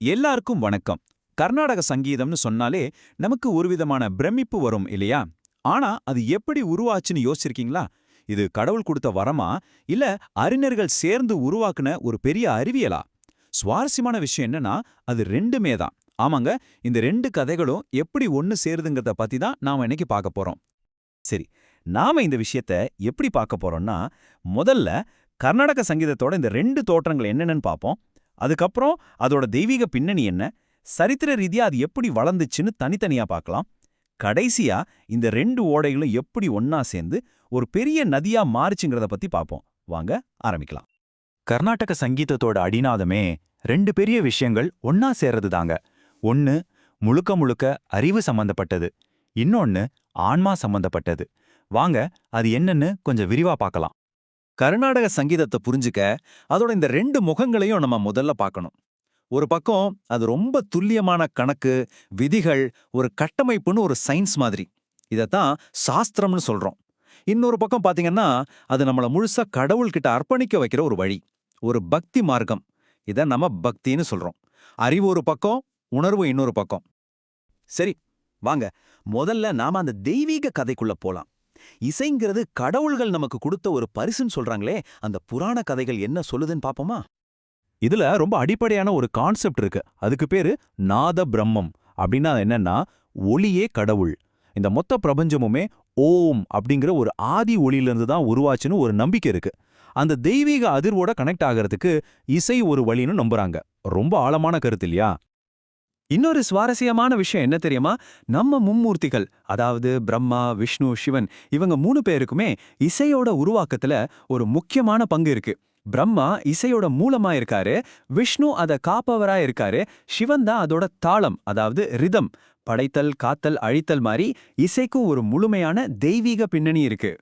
எல்லாருக்கும் வணக்கம். கர்நாடக சங்கீதம்னு சொன்னாலே நமக்கு ஒரு விதமான பிரமிப்பு வரும் இல்லையா? ஆனா அது எப்படி உருவாச்சுன்னு யோசிச்சிருக்கீங்களா? இது கடவுள் கொடுத்த வரமா? இல்ல அறிஞர்கள் சேர்ந்து உருவாக்குன ஒரு பெரிய அறிவியலா? சுவாரஸ்யமான விஷயம் என்னன்னா அது ரெண்டுமே தான். ஆமாங்க இந்த ரெண்டு கதைகளும் எப்படி ஒன்னு சேருதுங்கிறத பத்தி தான் நாம இன்னைக்கு பார்க்க போறோம். சரி நாம இந்த விஷயத்த எப்படி பார்க்க போறோம்னா முதல்ல கர்நாடக சங்கீதத்தோட இந்த ரெண்டு தோற்றங்கள் என்னென்னு பார்ப்போம். அதுக்கப்புறம் அதோட தெய்வீக பின்னணி என்ன? சரித்திர ரீதியா அது எப்படி வளர்ந்துச்சுன்னு தனித்தனியா பார்க்கலாம். கடைசியா இந்த ரெண்டு ஓடைகளும் எப்படி ஒன்னா சேர்ந்து ஒரு பெரிய நதியா மாறுச்சுங்கிறத பத்தி பார்ப்போம். வாங்க ஆரம்பிக்கலாம். கர்நாடக சங்கீதத்தோட அடிநாதமே ரெண்டு பெரிய விஷயங்கள் ஒன்னா சேர்றது தாங்க ஒன்னு முழுக்க முழுக்க அறிவு சம்பந்தப்பட்டது. இன்னொன்னு ஆன்மா சம்பந்தப்பட்டது. வாங்க அது என்னன்னு கொஞ்சம் விரிவா பார்க்கலாம். கர்நாடக சங்கீதத்தை புரிஞ்சுக்க அதோட இந்த ரெண்டு முகங்களையும் நம்ம முதல்ல பார்க்கணும். ஒரு பக்கம் அது ரொம்ப துல்லியமான கணக்கு விதிகள் ஒரு கட்டமைப்புன்னு ஒரு சயின்ஸ் மாதிரி. இதைத்தான் சாஸ்திரம்னு சொல்றோம். இன்னொரு பக்கம் பாத்தீங்கன்னா அது நம்மள முழுசாக கடவுள்கிட்ட அர்ப்பணிக்க வைக்கிற ஒரு வழி ஒரு பக்தி மார்க்கம். இதை நம்ம பக்தின்னு சொல்றோம். அறிவு ஒரு பக்கம் உணர்வு இன்னொரு பக்கம். சரி வாங்க. முதல்ல நாம அந்த தெய்வீக கதைக்குள்ள போலாம். இசைங்கிறது கடவுள்கள் நமக்கு கொடுத்த ஒரு பரிசுன்னு சொல்றாங்களே அந்த புராண கதைகள் என்ன சொல்லுதுன்னு பாப்போமா? இதுல ரொம்ப அடிப்படையான ஒரு கான்செப்ட் இருக்கு. அதுக்கு பேரு நாத பிரம்மம். அப்படின்னா என்னன்னா ஒளியே கடவுள். இந்த மொத்த பிரபஞ்சமுமே ஓம் அப்படிங்கிற ஒரு ஆதி ஒளியிலிருந்து தான் உருவாச்சுன்னு ஒரு நம்பிக்கை இருக்கு. அந்த தெய்வீக அதிர்வோட கனெக்ட் ஆகிறதுக்கு இசை ஒரு வழின்னு நம்புறாங்க. ரொம்ப ஆழமான கருத்து இல்லையா? இன்னொரு சுவாரஸ்யமான விஷயம் என்ன தெரியுமா? நம்ம மும்மூர்த்திகள் அதாவது பிரம்மா விஷ்ணு சிவன் இவங்க மூணு பேருக்குமே இசையோட உருவாக்கத்துல ஒரு முக்கியமான பங்கு இருக்கு. பிரம்மா இசையோட மூலமா இருக்காரு விஷ்ணு அத காப்பவரா இருக்காரு சிவன் தான் அதோட தாளம் அதாவது ரிதம் படைத்தல் காத்தல் அழித்தல் மாதிரி இசைக்கும் ஒரு முழுமையான தெய்வீக பின்னணி இருக்கு.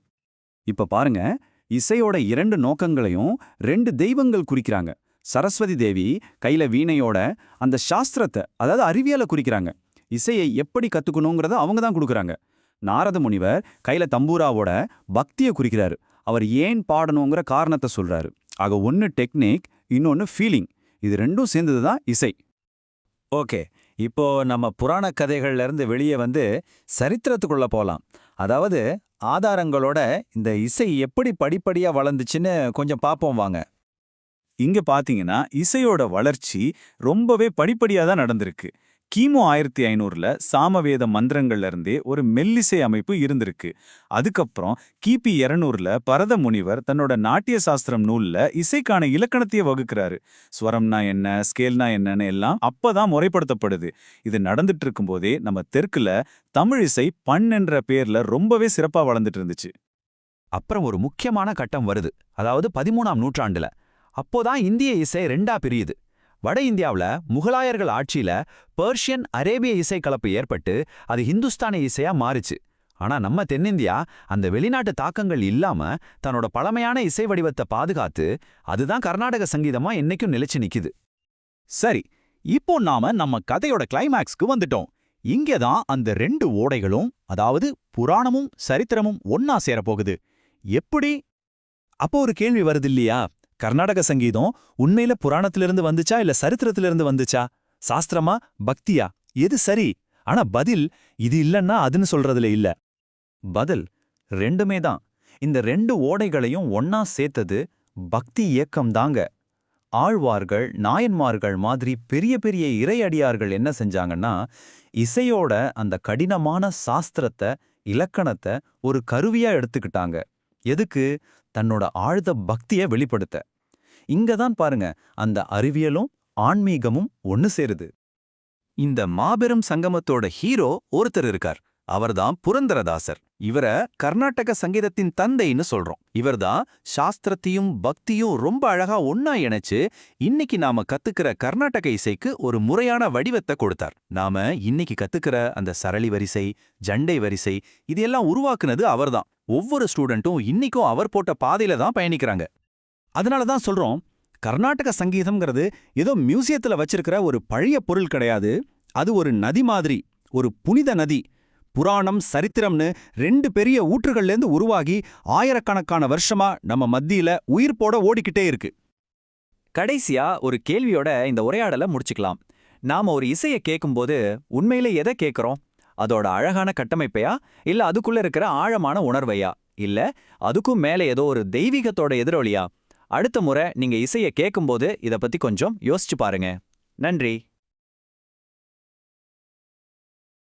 இப்ப பாருங்க இசையோட இரண்டு நோக்கங்களையும் ரெண்டு தெய்வங்கள் குறிக்கிறாங்க. சரஸ்வதி தேவி கையில வீணையோட அந்த சாஸ்திரத்தை அதாவது அறிவியலை குறிக்கிறாங்க. இசையை எப்படி கத்துக்கணுங்கிறத அவங்க தான் கொடுக்குறாங்க. நாரத முனிவர் கையில தம்பூராவோட பக்தியை குறிக்கிறாரு. அவர் ஏன் பாடணுங்கிற காரணத்தை சொல்றாரு. ஆக ஒன்னு டெக்னிக் இன்னொன்னு ஃபீலிங். இது ரெண்டும் சேர்ந்தது தான் இசை. ஓகே. இப்போ நம்ம புராண கதைகள்ல இருந்து வெளியே வந்து சரித்திரத்துக்குள்ள போகலாம் அதாவது ஆதாரங்களோட இந்த இசை எப்படி படிப்படியாக வளர்ந்துச்சுன்னு கொஞ்சம் பார்ப்போம் வாங்க. இங்க பாத்தீங்கன்னா இசையோட வளர்ச்சி ரொம்பவே படிப்படியா தான் நடந்திருக்கு. கிமு ஆயிரத்தி ஐநூறுல சாமவேத மந்திரங்கள்ல இருந்தே ஒரு மெல்லிசை அமைப்பு இருந்திருக்கு. அதுக்கப்புறம் கிபி இருநூறுல பரத முனிவர் தன்னோட நாட்டிய சாஸ்திரம் நூல்ல இசைக்கான இலக்கணத்தையே வகுக்கிறாரு. ஸ்வரம்னா என்ன ஸ்கேல்னா என்னன்னு எல்லாம் அப்பதான் முறைப்படுத்தப்படுது. இது நடந்துட்டு இருக்கும்போதே நம்ம தெற்குல தமிழ் இசை பண் என்ற பேர்ல ரொம்பவே சிறப்பா வளர்ந்துட்டு இருந்துச்சு. அப்புறம் ஒரு முக்கியமான கட்டம் வருது. அதாவது பதிமூணாம் நூற்றாண்டுல. அப்போதான் இந்திய இசை ரெண்டா பிரியுது. வட இந்தியாவுல முகலாயர்கள் ஆட்சியில பெர்ஷியன் அரேபிய இசை கலப்பு ஏற்பட்டு அது ஹிந்துஸ்தானி இசையா மாறுச்சு. ஆனா நம்ம தென்னிந்தியா அந்த வெளிநாட்டு தாக்கங்கள் இல்லாம தன்னோட பழமையான இசை வடிவத்தை பாதுகாத்து அதுதான் கர்நாடக சங்கீதமா என்னைக்கும் நிலைச்சு நிக்குது. சரி இப்போ நாம நம்ம கதையோட கிளைமேக்ஸ்க்கு வந்துட்டோம். இங்கதான் அந்த ரெண்டு ஓடைகளும் அதாவது புராணமும் சரித்திரமும் ஒன்னா சேரப்போகுது. எப்படி? அப்போ ஒரு கேள்வி வருது இல்லையா? கர்நாடக சங்கீதம் உண்மையில புராணத்திலிருந்து வந்துச்சா இல்ல சரித்திரத்திலிருந்து வந்துச்சா? சாஸ்திரமா? பக்தியா? எது சரி? ஆனா பதில் இது இல்லன்னா அதுன்னு சொல்றதுல இல்ல. பதில் ரெண்டுமே தான். இந்த ரெண்டு ஓடைகளையும் ஒன்னா சேர்த்தது பக்தி இயக்கம்தாங்க ஆழ்வார்கள் நாயன்மார்கள் மாதிரி பெரிய பெரிய இறையடியார்கள் என்ன செஞ்சாங்கன்னா இசையோட அந்த கடினமான சாஸ்திரத்தை இலக்கணத்தை ஒரு கருவியா எடுத்துக்கிட்டாங்க. எதுக்கு? தன்னோட ஆழ்ந்த பக்தியை வெளிப்படுத்த. இங்க தான் பாருங்க அந்த அறிவியலும் ஆன்மீகமும் ஒன்னு சேருது. இந்த மாபெரும் சங்கமத்தோட ஹீரோ ஒருத்தர் இருக்கார். அவர்தான் புரந்தரதாசர். இவர கர்நாடக சங்கீதத்தின் தந்தைன்னு சொல்றோம். இவர்தான் சாஸ்திரத்தையும் பக்தியும் ரொம்ப அழகா ஒன்னா இணைச்சு இன்னைக்கு நாம கத்துக்கிற கர்நாடக இசைக்கு ஒரு முறையான வடிவத்தை கொடுத்தார். நாம இன்னைக்கு கத்துக்கிற அந்த சரளி வரிசை ஜண்டை வரிசை இதெல்லாம் உருவாக்குனது அவர்தான். ஒவ்வொரு ஸ்டூடெண்ட்டும் இன்னைக்கும் அவர் போட்ட பாதையில தான் பயணிக்கிறாங்க. அதனால தான் சொல்றோம் கர்நாடக சங்கீதம்ங்கிறது ஏதோ மியூசியத்துல வச்சிருக்கிற ஒரு பழைய பொருள் கிடையாது. அது ஒரு நதி மாதிரி ஒரு புனித நதி. புராணம் சரித்திரம்னு ரெண்டு பெரிய ஊற்றுகள்லேருந்து உருவாகி ஆயிரக்கணக்கான வருஷமா நம்ம மத்தியில உயிர் போட ஓடிக்கிட்டே இருக்கு. கடைசியா ஒரு கேள்வியோட இந்த உரையாடலை முடிச்சுக்கலாம். நாம ஒரு இசையை கேட்கும்போது உண்மையிலே எதை கேட்குறோம் அதோட அழகான கட்டமைப்பையா? இல்ல அதுக்குள்ள இருக்கிற ஆழமான உணர்வையா? இல்ல அதுக்கும் மேல ஏதோ ஒரு தெய்வீகத்தோட எதிரொலியா? அடுத்த முறை நீங்க இசையை கேட்கும்போது இத பத்தி கொஞ்சம் யோசிச்சு பாருங்க. நன்றி.